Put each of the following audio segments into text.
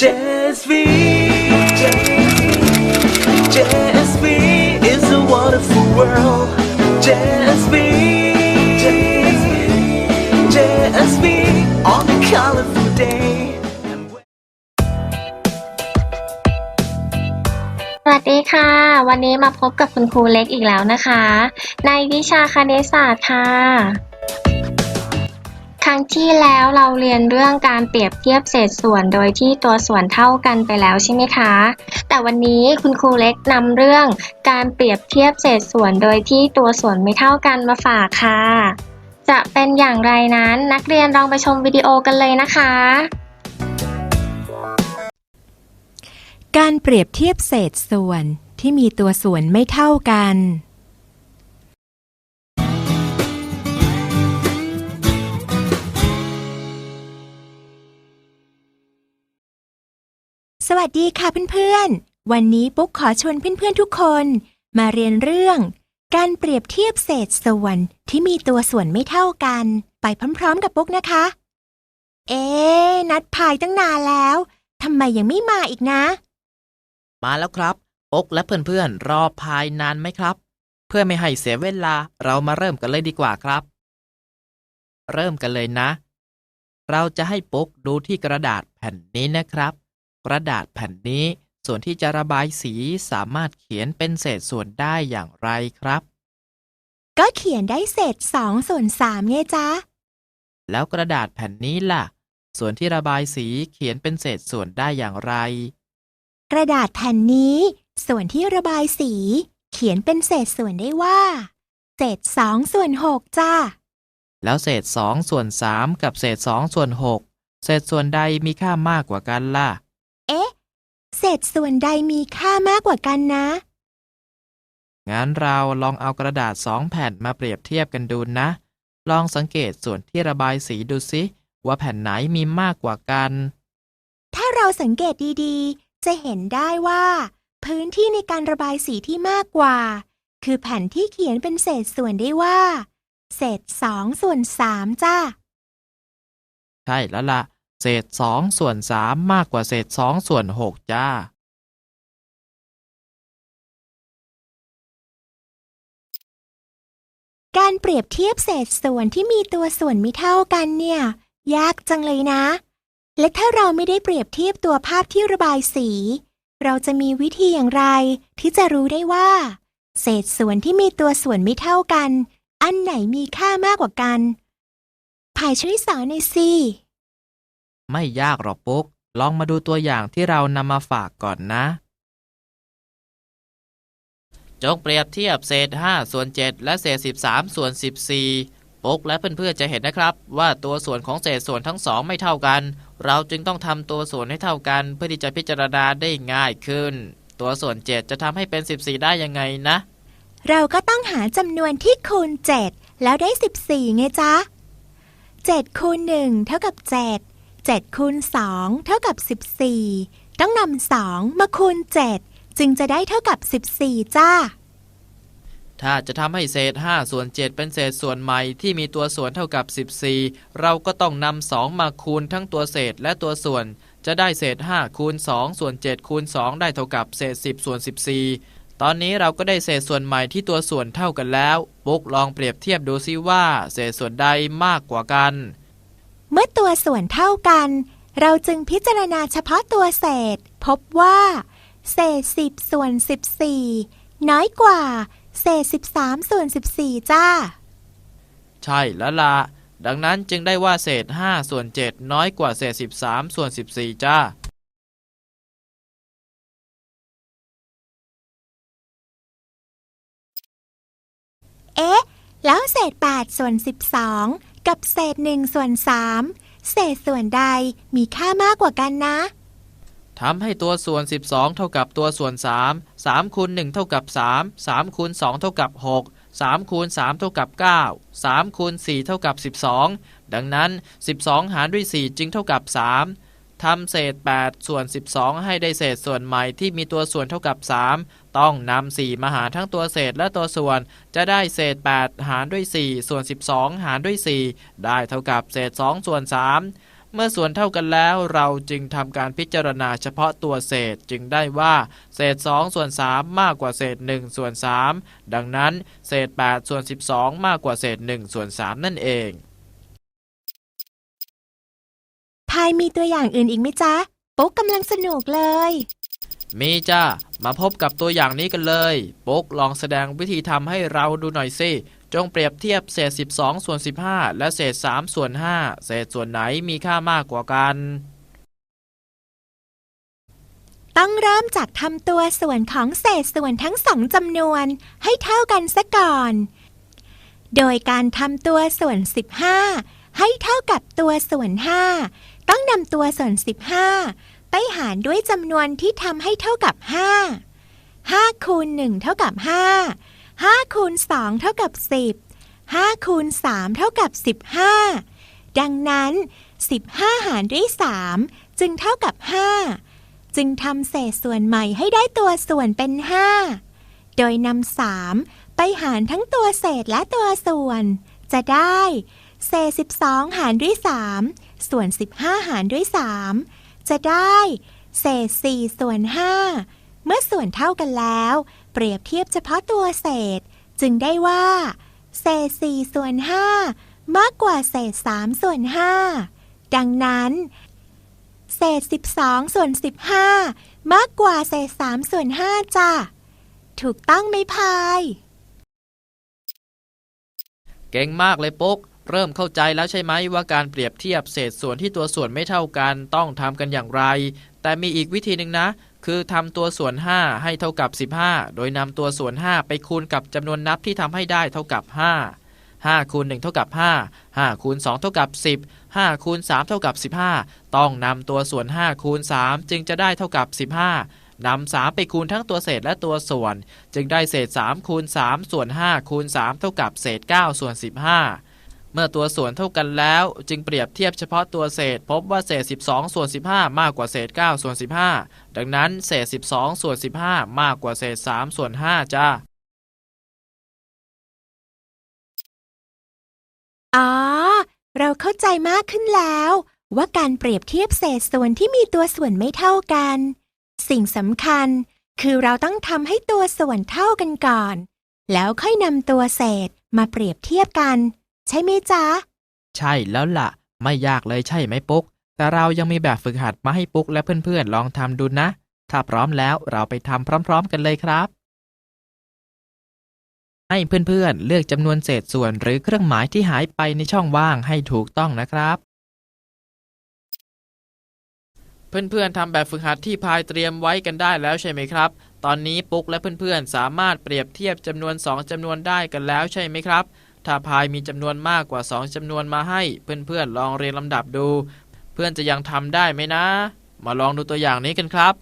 JSV, JSV is a wonderful world. JSV, JSV on a colorful day. สวัสดีค่ะ วันนี้มาพบกับคุณครูเล็กอีกแล้วนะคะ ในวิชาคณิตศาสตร์ค่ะ ครั้งที่แล้วเราเรียนเรื่องการเปรียบเทียบเศษส่วนโดยที่ตัวส่วนเท่ากันไปแล้วใช่ไหมคะ แต่วันนี้คุณครูเล็กนำเรื่องการเปรียบเทียบเศษส่วนโดยที่ตัวส่วนไม่เท่ากันมาฝากค่ะ จะเป็นอย่างไรนั้นนักเรียนลองไปชมวิดีโอกันเลยนะคะ การเปรียบเทียบเศษส่วนที่มีตัวส่วนไม่เท่ากัน วัสดีค่ะเพื่อนๆ วันนี้ปุ๊กขอชวนเพื่อนๆทุกคน มาเรียนเรื่อง การเปรียบเทียบเศษส่วนที่มีตัวส่วนไม่เท่ากัน ไปพร้อมๆกับปุ๊กนะคะ เอ๊นัดพายตั้งนานแล้วทำไมยังไม่มาอีกนะ มาแล้วครับอกและเพื่อนๆรอพายนานไหมครับ เพื่อไม่ให้เสียเวลาเรามาเริ่มกันเลยดีกว่าครับ เริ่มกันเลยนะ เราจะให้ปุ๊กดูที่กระดาษแผ่นนี้นะครับ กระดาษแผ่นนี้ ส่วนที่จะระบายสีสามารถเขียนเป็นเศษส่วนได้อย่างไรครับ ก็เขียนได้เศษสองส่วนสามไงจ๊ะ แล้วกระดาษแผ่นนี้ล่ะ ส่วนที่ระบายสีเขียนเป็นเศษส่วนได้อย่างไร กระดาษแผ่นนี้ ส่วนที่ระบายสี เขียนเป็นเศษส่วนได้ว่า เศษสองส่วนหกจ้าแล้วเศษ2ส่วน3กับเศษ2ส่วน6เศษส่วนใดมีค่ามากกว่ากันล่ะเอ๊ะ เศษส่วนใดมีค่ามากกว่ากันนะ งั้นเราลองเอากระดาษสองแผ่นมาเปรียบเทียบกันดูนะ ลองสังเกตส่วนที่ระบายสีดูสิ ว่าแผ่นไหนมีมากกว่ากัน ถ้าเราสังเกตดีๆ จะเห็นได้ว่า พื้นที่ในการระบายสีที่มากกว่า คือแผ่นที่เขียนเป็นเศษส่วนได้ว่า เศษสองส่วนสามจ้าใช่แล้วล่ะ เศษ2ส่วน3มากกว่าเศษ2ส่วน6จ้า การเปรียบเทียบเศษส่วนที่มีตัวส่วนไม่เท่ากันเนี่ย ยากจังเลยนะ และถ้าเราไม่ได้เปรียบเทียบตัวภาพที่ระบายสี เราจะมีวิธีอย่างไร ที่จะรู้ได้ว่า เศษส่วนที่มีตัวส่วนไม่เท่ากัน อันไหนมีค่ามากกว่ากันภายช่วยสอนหน่อยสิ ไม่ยากหรอกปุ๊ก ลองมาดูตัวอย่างที่เรานำมาฝากก่อนนะ จงเปรียบเทียบเศษ 5 ส่วน 7 และเศษ 13 ส่วน 14 ปุ๊กและเพื่อนๆจะเห็นนะครับ ว่าตัวส่วนของเศษส่วนทั้งสองไม่เท่ากัน เราจึงต้องทำตัวส่วนให้เท่ากัน เพื่อที่จะพิจารณาได้ง่ายขึ้น ตัวส่วน 7 จะทำให้เป็น 14 ได้ยังไงนะ เราก็ต้องหาจำนวนที่คูณ 7 แล้วได้ 14ไงจ๊ะ7คูณ1เท่ากับ 7 7คูณ2เท่ากับ 14 ต้องนำ2มาคูณ 7 จึงจะได้เท่ากับ 14 จ้า ถ้าจะทำให้เศษ 5 ส่วน 7 เป็นเศษส่วนใหม่ที่มีตัวส่วนเท่ากับ 14 เราก็ต้องนำ2มาคูณทั้งตัวเศษและตัวส่วน จะได้เศษ 5 คูณ 2 ส่วน 7 คูณ 2 ได้เท่ากับเศษ 10 ส่วน 14 ตอนนี้เราก็ได้เศษส่วนใหม่ที่ตัวส่วนเท่ากันแล้ว ปุ๊กลองเปรียบเทียบดูซิว่า เศษส่วนใดมากกว่ากัน เมื่อตัวส่วนเท่ากัน เราจึงพิจารณาเฉพาะตัวเศษ พบว่า เศษ10ส่วน14น้อยกว่า เศษ13ส่วน14จ้า ใช่แล้วล่ะดังนั้นจึงได้ว่าเศษ5ส่วน7น้อยกว่าเศษ13ส่วน14จ้า เอ๊ะ แล้วเศษ8ส่วน12 กับเศษ1ส่วน3เศษส่วนใดมีค่ามากกว่ากันนะทำให้ตัวส่วน 12 เท่ากับตัวส่วน 3 3คูณ1เท่ากับ 3 3คูณ2เท่ากับ 6 3คูณ3เท่ากับ 9 3คูณ4เท่ากับ 12 ดังนั้น 12 หารด้วย 4 จึงเท่ากับ 3ทำเศษ 8 ส่วน 12 ให้ได้เศษส่วนใหม่ที่มีตัวส่วนเท่ากับ 3 ต้องนำ4มาหารทั้งตัวเศษและตัวส่วน จะได้เศษ 8 หารด้วย 4 ส่วน 12 หารด้วย 4 ได้เท่ากับเศษ 2 ส่วน 3 เมื่อส่วนเท่ากันแล้วเราจึงทำการพิจารณาเฉพาะตัวเศษจึงได้ว่า เศษ 2 ส่วน 3 มากกว่าเศษ 1 ส่วน 3 ดังนั้น เศษ 8 ส่วน 12 มากกว่าเศษ 1 ส่วน 3 นั่นเองพายมีตัวอย่างอื่นอีกไหมจ๊ะ ปุ๊กกำลังสนุกเลย มีจ้ามาพบกับตัวอย่างนี้กันเลยปุ๊กลองแสดงวิธีทำให้เราดูหน่อยสิจงเปรียบเทียบเศษ 12 ส่วน 15 และเศษ 3 ส่วน 5 เศษส่วนไหนมีค่ามากกว่ากัน ต้องเริ่มจากทำตัวส่วนของเศษส่วนทั้งสองจำนวน ให้เท่ากันซะก่อน โดยการทำตัวส่วน 15 ให้เท่ากับตัวส่วน 5 ต้องนำตัวส่วน 15 ไปหารด้วยจำนวนที่ทำให้เท่ากับ 5 5คูณ1เท่ากับ 5 5คูณ2เท่ากับ 10 5คูณ3เท่ากับ 15 ดังนั้น 15 หารด้วย 3 จึงเท่ากับ 5 จึงทำเศษส่วนใหม่ให้ได้ตัวส่วนเป็น 5 โดยนำ3ไปหารทั้งตัวเศษและตัวส่วน จะได้ เศษ 12 หารด้วย 3 ส่วน 15 หารด้วย 3 จะได้เศษ4ส่วน5เมื่อส่วนเท่ากันแล้ว เปรียบเทียบเฉพาะตัวเศษ จึงได้ว่า เศษ4ส่วน5มากกว่าเศษ3ส่วน5ดังนั้น เศษ12ส่วน15มากกว่าเศษ3ส่วน5จ้ะถูกต้องไหมพาย เก่งมากเลยปุ๊ก เริ่มเข้าใจแล้วใช่ไหมว่าการเปรียบเทียบเศษส่วนที่ตัวส่วนไม่เท่ากันต้องทำกันอย่างไร แต่มีอีกวิธีหนึ่งนะ คือทำตัวส่วน 5 ให้เท่ากับ 15 โดยนำตัวส่วน 5 ไปคูณกับจำนวนนับที่ทำให้ได้เท่ากับ 5 5คูณ1เท่ากับ 5 5คูณ2เท่ากับ 10 5คูณ3เท่ากับ 15 ต้องนำตัวส่วน 5 คูณ 3 จึงจะได้เท่ากับ 15นำ3ไปคูณทั้งตัวเศษและตัวส่วน จึงได้เศษ 3 คูณ 3 ส่วน 5 คูณ 3 เท่ากับเศษ 9 ส่วน 15 เมื่อตัวส่วนเท่ากันแล้ว จึงเปรียบเทียบเฉพาะตัวเศษ พบว่าเศษ 12 ส่วน 15 มากกว่าเศษ 9 ส่วน 15 ดังนั้นเศษ 12 ส่วน 15 มากกว่าเศษ 3 ส่วน 5 จ้าอ๋อ เราเข้าใจมากขึ้นแล้ว ว่าการเปรียบเทียบเศษส่วนที่มีตัวส่วนไม่เท่ากัน สิ่งสำคัญคือเราต้องทำให้ตัวส่วนเท่ากันก่อน แล้วค่อยนำตัวเศษมาเปรียบเทียบกัน ใช่ไหมจ๊ะ ใช่แล้วล่ะ ไม่ยากเลยใช่ไหมปุ๊ก แต่เรายังมีแบบฝึกหัดมาให้ปุ๊กและเพื่อนๆลองทำดูนะ ถ้าพร้อมแล้วเราไปทำพร้อม ๆ กันเลยครับ ให้เพื่อนๆเลือกจำนวนเศษส่วนหรือเครื่องหมายที่หายไปในช่องว่างให้ถูกต้องนะครับ เพื่อนๆทำแบบฝึกหัดที่พายเตรียมไว้กันได้แล้วใช่ไหมครับ ตอนนี้ปุ๊กและเพื่อนๆสามารถเปรียบเทียบจำนวน 2จำนวนได้กันแล้วใช่ไหมครับ ถ้าพายมีจำนวนมากกว่า 2จำนวนมาให้ เพื่อนๆลองเรียงลำดับดู เพื่อนจะยังทำได้ไหมนะ มาลองดูตัวอย่างนี้กันครับ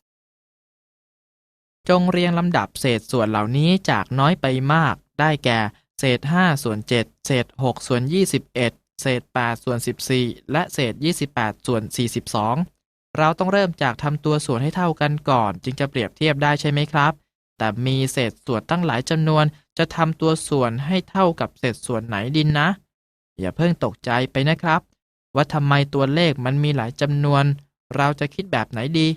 จงเรียงลำดับเศษส่วนเหล่านี้จากน้อยไปมาก ได้แก่ เศษ5ส่วน7เศษ6ส่วน21 เศษ8ส่วน14 และเศษ 28 ส่วน 42 เราต้องเริ่มจากทำตัวส่วนให้เท่ากันก่อน จึงจะเปรียบเทียบได้ใช่ไหมครับ แต่มีเศษส่วนตั้งหลายจำนวน จะทำตัวส่วนให้เท่ากับเศษส่วนไหนดินนะ อย่าเพิ่งตกใจไปนะครับ ว่าทำไมตัวเลขมันมีหลายจำนวน เราจะคิดแบบไหนดี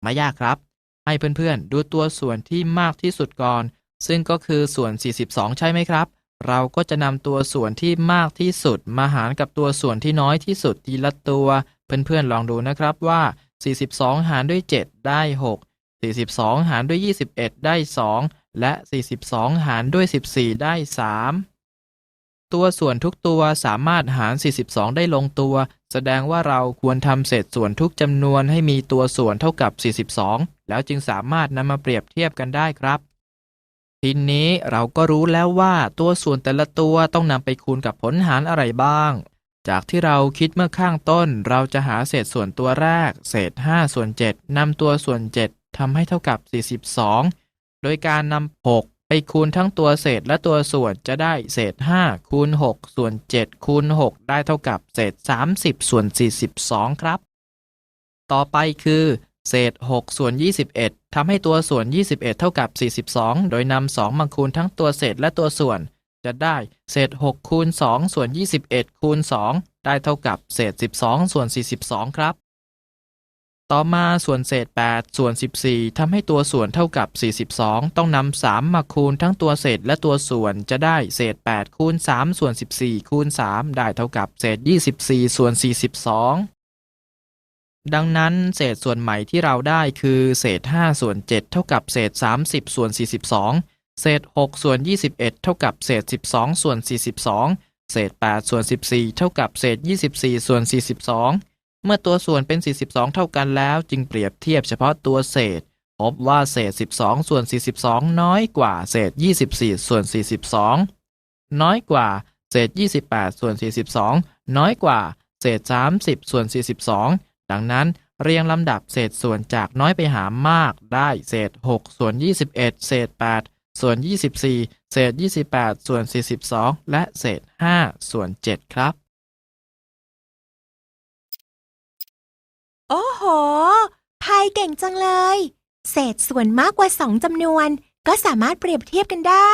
ไม่ยากครับ ให้เพื่อนๆ ดูตัวส่วนที่มากที่สุดก่อน ซึ่งก็คือส่วน 42 ใช่ไหมครับ เราก็จะนำตัวส่วนที่มากที่สุด มาหารกับตัวส่วนที่น้อยที่สุดทีละตัว เพื่อนๆลองดูนะครับว่า 42 หารด้วย 7 ได้ 6 42 หารด้วย 21 ได้ 2 และ 42 หารด้วย 14 ได้ 3 ตัวส่วนทุกตัวสามารถหาร 42 ได้ลงตัว แสดงว่าเราควรทำเศษส่วนทุกจำนวนให้มีตัวส่วนเท่ากับ 42 แล้วจึงสามารถนำมาเปรียบเทียบกันได้ครับ ทีนี้เราก็รู้แล้วว่าตัวส่วนแต่ละตัวต้องนำไปคูณกับผลหารอะไรบ้างจากที่เราคิดเมื่อข้างต้น เราจะหาเศษส่วนตัวแรก เศษ 5 ส่วน 7นำตัวส่วน 7 ทำให้เท่ากับ 42 โดยการนำ 6 ไปคูณทั้งตัวเศษและตัวส่วนจะได้เศษ 5 คูณ 6 ส่วน 7 คูณ 6 ได้เท่ากับเศษ 30 ส่วน 42 ครับ ต่อไปคือ เศษ 6 ส่วน 21 ทำให้ตัวส่วน 21 เท่ากับ 42 โดยนำ 2 มาคูณทั้งตัวเศษและตัวส่วน จะได้เศษ 6 คูณ 2 ส่วน 21 คูณ 2 ได้เท่ากับเศษ 12 ส่วน 42 ครับ ต่อมาส่วนเศษ 8 ส่วน 14ทำให้ตัวส่วนเท่ากับ 42 ต้องนำ3มาคูณทั้งตัวเศษและตัวส่วนจะได้เศษ 8 คูณ 3 ส่วน 14 คูณ 3 ได้เท่ากับเศษ 24 ส่วน 42 ดังนั้นเศษส่วนใหม่ที่เราได้คือเศษ 5 ส่วน 7 เท่ากับเศษ 30 ส่วน 42 เศษ 6 ส่วน 21 เท่ากับเศษ 12 ส่วน 42 เศษ 8 ส่วน 14 เท่ากับเศษ 24 ส่วน 42 เมื่อตัวส่วนเป็น 42 เท่ากันแล้ว จึงเปรียบเทียบเฉพาะตัวเศษ พบว่าเศษ 12 ส่วน 42 น้อยกว่าเศษ 24 ส่วน 42 น้อยกว่าเศษ 28 ส่วน 42 น้อยกว่าเศษ 30 ส่วน 42 ดังนั้นเรียงลำดับเศษส่วนจากน้อยไปหามากได้เศษ 6 ส่วน 21 เศษ 8 ส่วน 24 เศษ 28 ส่วน 42 และเศษ 5 ส่วน 7 ครับ เก่งจังเลย เศษส่วนมากกว่าสองจำนวน ก็สามารถเปรียบเทียบกันได้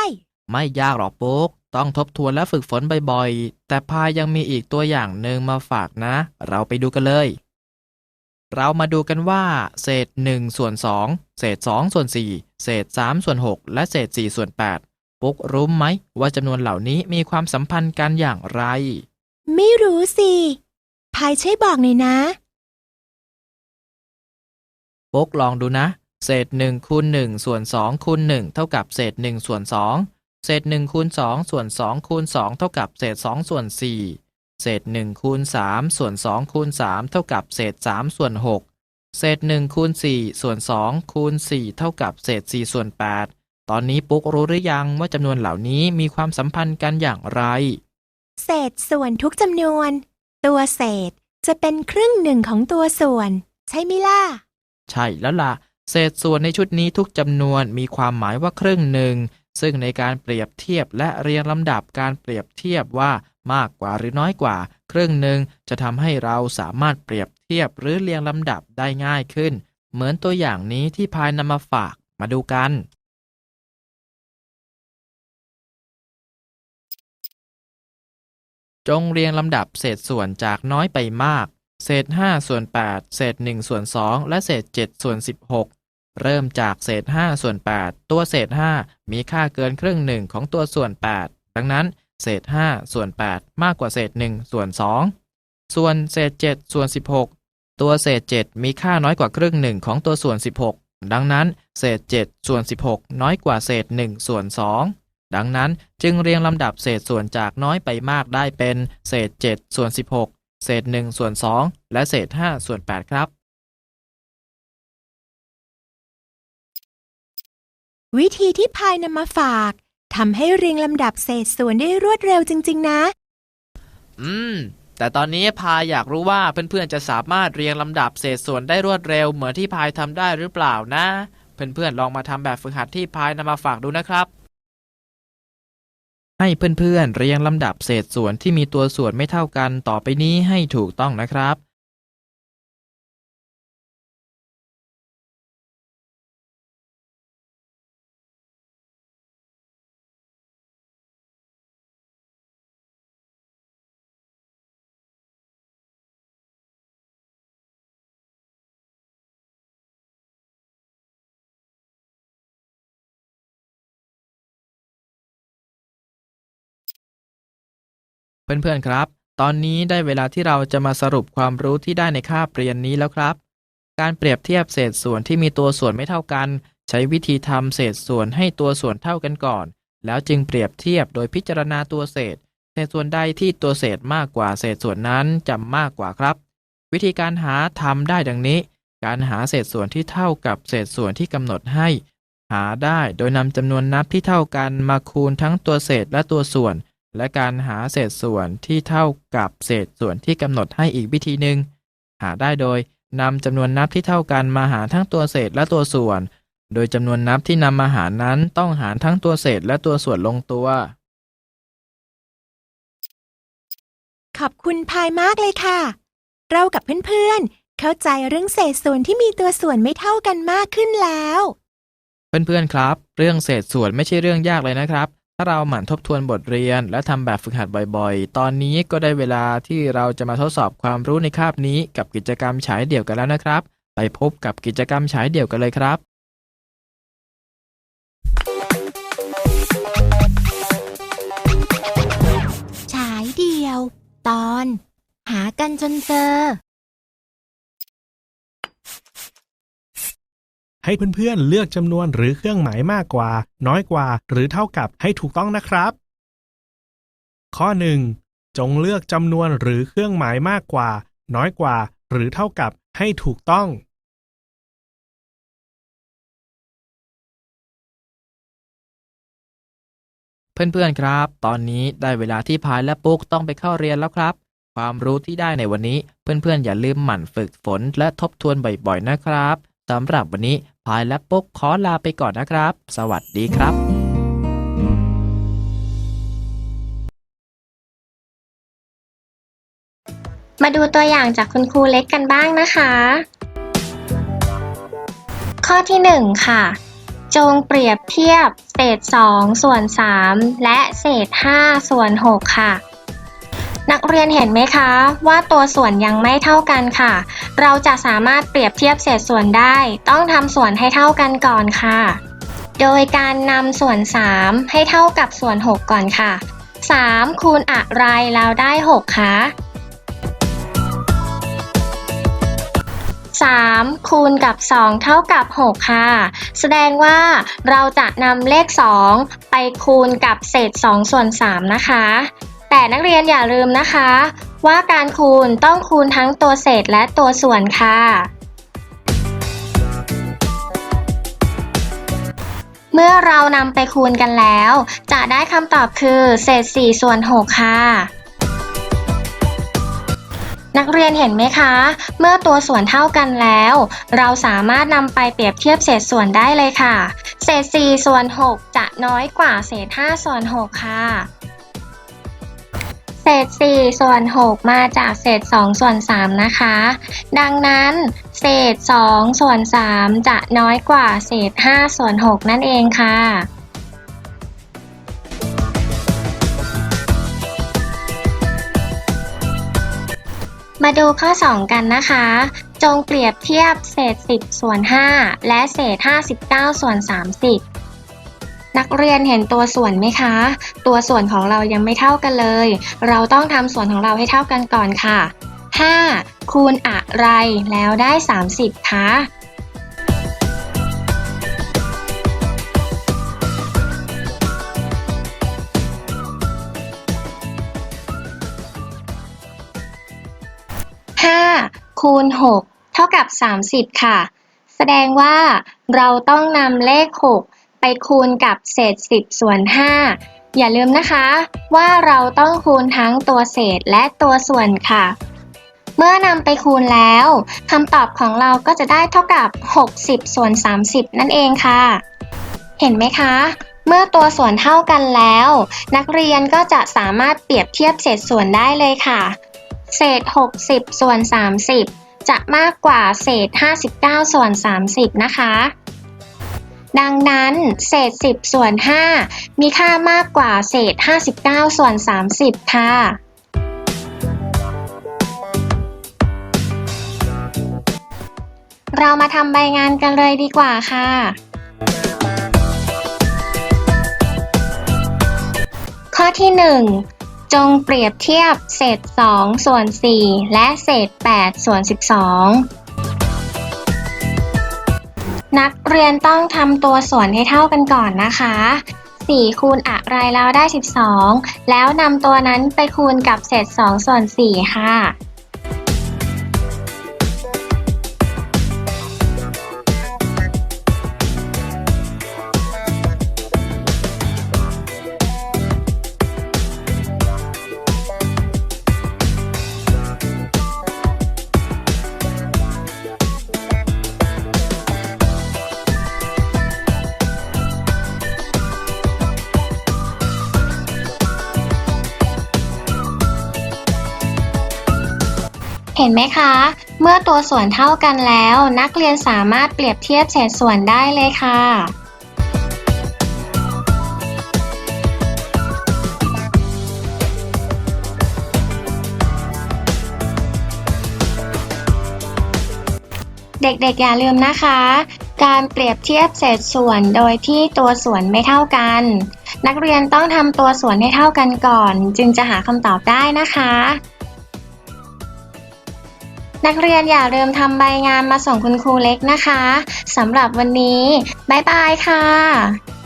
ไม่ยากหรอกปุ๊ก ต้องทบทวนและฝึกฝนบ่อยๆ แต่พายยังมีอีกตัวอย่างหนึ่งมาฝากนะ เราไปดูกันเลย เรามาดูกันว่า เศษ1ส่วน2เศษ2ส่วน4เศษ3ส่วน6และเศษ4ส่วน8ปุ๊กรู้ไหมว่าจำนวนเหล่านี้มีความสัมพันธ์กันอย่างไร ไม่รู้สิพายช่วยบอกหน่อยนะ ปุ๊กลองดูนะ เศษ1คูณ1ส่วน2คูณ1เท่ากับเศษ1ส่วน2เศษ1คูณ2ส่วน2คูณ2เท่ากับเศษ2ส่วน4เศษ1คูณ3ส่วน2คูณ3เท่ากับเศษ3ส่วน6เศษ1คูณ4ส่วน2คูณ4เท่ากับเศษ4ส่วน8ตอนนี้ปุ๊กรู้หรือยังว่าจำนวนเหล่านี้มีความสัมพันธ์กันอย่างไร เศษส่วนทุกจำนวน ตัวเศษจะเป็นครึ่งหนึ่งของตัวส่วน ใช่ไหมล่ะ ใช่แล้วล่ะ เศษส่วนในชุดนี้ทุกจำนวนมีความหมายว่าครึ่งหนึ่ง ซึ่งในการเปรียบเทียบและเรียงลำดับการเปรียบเทียบว่ามากกว่าหรือน้อยกว่า ครึ่งหนึ่งจะทำให้เราสามารถเปรียบเทียบหรือเรียงลำดับได้ง่ายขึ้น เหมือนตัวอย่างนี้ที่พายนำมาฝากมาดูกันจงเรียงลำดับเศษส่วนจากน้อยไปมาก เศษ5ส่วน8เศษ1ส่วน2และเศษ7ส่วน16เริ่มจากเศษ5ส่วน8ตัวเศษ5มีค่าเกินครึ่งหนึ่งของตัวส่วน8ดังนั้นเศษ5ส่วน8มากกว่าเศษ1ส่วน2ส่วนเศษ7ส่วน16ตัวเศษ7มีค่าน้อยกว่าครึ่งหนึ่งของตัวส่วน16ดังนั้นเศษ7ส่วน16น้อยกว่าเศษ1ส่วน2ดังนั้นจึงเรียงลำดับเศษส่วนจากน้อยไปมากได้เป็น เศษ7ส่วน16 เศษ1ส่วน2และเศษ5ส่วน8ครับวิธีที่พายนำมาฝากทำให้เรียงลำดับเศษส่วนได้รวดเร็วจริง ๆ นะ อืม แต่ตอนนี้พายอยากรู้ว่าเพื่อนๆจะสามารถเรียงลำดับเศษส่วนได้รวดเร็วเหมือนที่พายทำได้หรือเปล่านะ เพื่อนๆลองมาทำแบบฝึกหัดที่พายนำมาฝากดูนะครับ ให้เพื่อนๆเรียงลำดับเศษส่วนที่มีตัวส่วนไม่เท่ากันต่อไปนี้ให้ถูกต้องนะครับ เพื่อนๆครับ ตอนนี้ได้เวลาที่เราจะมาสรุปความรู้ที่ได้ในคาบเรียนนี้แล้วครับ การเปรียบเทียบเศษส่วนที่มีตัวส่วนไม่เท่ากัน ใช้วิธีทำเศษส่วนให้ตัวส่วนเท่ากันก่อน แล้วจึงเปรียบเทียบโดยพิจารณาตัวเศษ เศษส่วนใดที่ตัวเศษมากกว่าเศษส่วนนั้นจำมากกว่าครับ วิธีการหาทำได้ดังนี้ การหาเศษส่วนที่เท่ากับเศษส่วนที่กำหนดให้ หาได้โดยนำจำนวนนับที่เท่ากันมาคูณทั้งตัวเศษและตัวส่วน และการหาเศษส่วนที่เท่ากับเศษส่วนที่กำหนดให้อีกวิธีหนึ่งหาได้โดยนำจำนวนนับที่เท่ากันมาหารทั้งตัวเศษและตัวส่วน โดยจำนวนนับที่นำมาหารนั้นต้องหารทั้งตัวเศษและตัวส่วนลงตัว ขอบคุณพายมากเลยค่ะ เรากับเพื่อนๆ เข้าใจเรื่องเศษส่วนที่มีตัวส่วนไม่เท่ากันมากขึ้นแล้ว เพื่อนๆครับ เรื่องเศษส่วนไม่ใช่เรื่องยากเลยนะครับ ถ้าเราหมั่นทบทวนบทเรียน และทำแบบฝึกหัดบ่อยๆ ตอนนี้ก็ได้เวลาที่เราจะมาทดสอบความรู้ในคาบนี้ กับกิจกรรมฉายเดี่ยวกันแล้วนะครับ ไปพบกับกิจกรรมฉายเดี่ยวกันเลยครับ ฉายเดียว ตอน หากันจนเจอ ให้เพื่อนๆเลือกจำนวนหรือเครื่องหมายมากกว่า น้อยกว่า หรือเท่ากับให้ถูกต้องนะครับ ข้อ 1. จงเลือกจำนวนหรือเครื่องหมายมากกว่า น้อยกว่า หรือเท่ากับให้ถูกต้อง เพื่อนๆครับ ตอนนี้ได้เวลาที่พายและปุ๊กต้องไปเข้าเรียนแล้วครับ ความรู้ที่ได้ในวันนี้ เพื่อนๆอย่าลืมหมั่นฝึกฝนและทบทวนบ่อยๆนะครับ สำหรับวันนี้พายและปุ๊กขอลาไปก่อนนะครับ สวัสดีครับมาดูตัวอย่างจากคุณครูเล็กกันบ้างนะคะ ข้อที่หนึ่งค่ะ จงเปรียบเทียบ เศษ 2 ส่วน 3 และเศษ 5 ส่วน 6 ค่ะ นักเรียนเห็นไหมคะว่าตัวส่วนยังไม่เท่ากันค่ะ เราจะสามารถเปรียบเทียบเศษส่วนได้ ต้องทำส่วนให้เท่ากันก่อนค่ะ โดยการนำส่วน 3 ให้เท่ากับส่วน 6 ก่อนค่ะ 3 คูณอะไรแล้วได้ 6 คะ3คูณกับ 2 เท่ากับ 6 ค่ะ แสดงว่าเราจะนำเลข 2 ไปคูณกับเศษ 2 ส่วน 3 นะคะ แต่นักเรียนอย่าลืมนะคะ ว่าการคูณต้องคูณทั้งตัวเศษและตัวส่วนค่ะ เมื่อเรานำไปคูณกันแล้ว จะได้คำตอบคือ เศษ 4 ส่วน 6 ค่ะ นักเรียนเห็นไหมคะ เมื่อตัวส่วนเท่ากันแล้ว เราสามารถนำไปเปรียบเทียบเศษส่วนได้เลยค่ะ เศษ 4 ส่วน 6 จะน้อยกว่าเศษ 5 ส่วน 6 ค่ะ ศษ 4 ส่วน 6 มาจากเศษ 2 ส่วน 3 นะคะ ดังนั้น เศษ 2 ส่วน 3 จะน้อยกว่าเศษ 5 ส่วน 6 นั่นเองค่ะ มาดูข้อ 2 กันนะคะ จงเปรียบเทียบเศษ 10 ส่วน 5 และเศษ 59 ส่วน 30 นักเรียนเห็นตัวส่วนไหมคะ ตัวส่วนของเรายังไม่เท่ากันเลย เราต้องทำส่วนของเราให้เท่ากันก่อนค่ะ 5 คูณอะไรแล้วได้ 30 คะ5คูณ6เท่ากับ 30 ค่ะ แสดงว่าเราต้องนำเลข 6 ไปคูณกับเศษ 10 ส่วน 5 อย่าลืมนะคะว่าเราต้องคูณทั้งตัวเศษและตัวส่วนค่ะ เมื่อนำไปคูณแล้วคำตอบของเราก็จะได้เท่ากับ 60 ส่วน 30 นั่นเองค่ะ เห็นไหมคะ เมื่อตัวส่วนเท่ากันแล้ว นักเรียนก็จะสามารถเปรียบเทียบเศษส่วนได้เลยค่ะ เศษ 60 ส่วน 30จะมากกว่าเศษ 59 ส่วน 30 นะคะ ดังนั้น เศษ 10 ส่วน 5 มีค่ามากกว่าเศษ 59 ส่วน 30 ค่ะ เรามาทำใบงานกันเลยดีกว่าค่ะ ข้อที่ 1 จงเปรียบเทียบเศษ 2 ส่วน 4 และเศษ 8 ส่วน 12 นักเรียนต้องทำตัวส่วนให้เท่ากันก่อนนะคะ 4 คูณอะไรแล้วได้ 12 แล้วนำตัวนั้นไปคูณกับเศษ 2 ส่วน 4 ค่ะ็นไหมคะ เมื่อตัวส่วนเท่ากันแล้ว นักเรียนสามารถเปรียบเทียบเศษส่วนได้เลยค่ะเด็กๆ อย่าลืมนะคะ การเปรียบเทียบเศษส่วนโดยที่ตัวส่วนไม่เท่ากัน นักเรียนต้องทำตัวส่วนให้เท่ากันก่อน จึงจะหาคำตอบได้นะคะ นักเรียนอย่าลืมทำใบงานมาส่งคุณครูเล็กนะคะสำหรับวันนี้ บ๊ายบายค่ะ